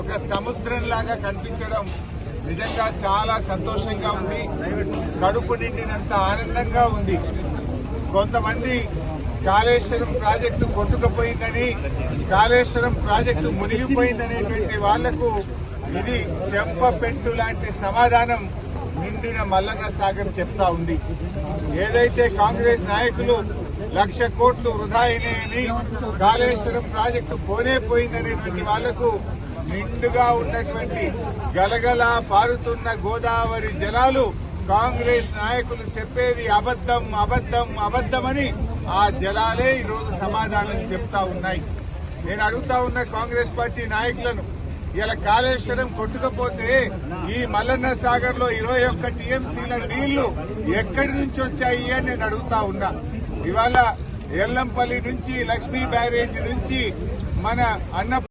ఒక సముద్రం లాగా కనిపించడం నిజంగా చాలా సంతోషంగా ఉంది. కడుపు నిండినంత ఆనందంగా ఉంది. కొంతమంది కాళేశ్వరం ప్రాజెక్టు కొట్టుకుపోయిందని కాళేశ్వరం ప్రాజెక్టు మునిగిపోయిందనేటువంటి వాళ్ళకు ఇది చెంపపెట్టు లాంటి సమాధానం నిండిన మల్లన్న సాగర్ చెప్తా ఉంది. ఏదైతే కాంగ్రెస్ నాయకులు లక్ష కోట్లు వృధా అయినాయని కాళేశ్వరం ప్రాజెక్టు పోనే పోయిందనేటువంటి వాళ్ళకు నిండుగా ఉన్నటువంటి గలగల పారుతున్న గోదావరి జలాలు కాంగ్రెస్ నాయకులు చెప్పేది అబద్ధం అబద్ధం అబద్ధమని ఆ జలాలే ఈరోజు సమాధానం చెప్తా ఉన్నాయి. నేను అడుగుతా ఉన్న కాంగ్రెస్ పార్టీ నాయకులను ఇలా కాళేశ్వరం కొట్టుకపోతే ఈ మల్లన్న సాగర్లో ఇరవై ఒక్క టీఎంసీల నీళ్ళు ఎక్కడి నుంచి వచ్చాయి అని నేను అడుగుతా ఉన్నా. ఇవాళ ఎల్లంపల్లి నుంచి లక్ష్మీ బ్యారేజీ నుంచి మన అన్న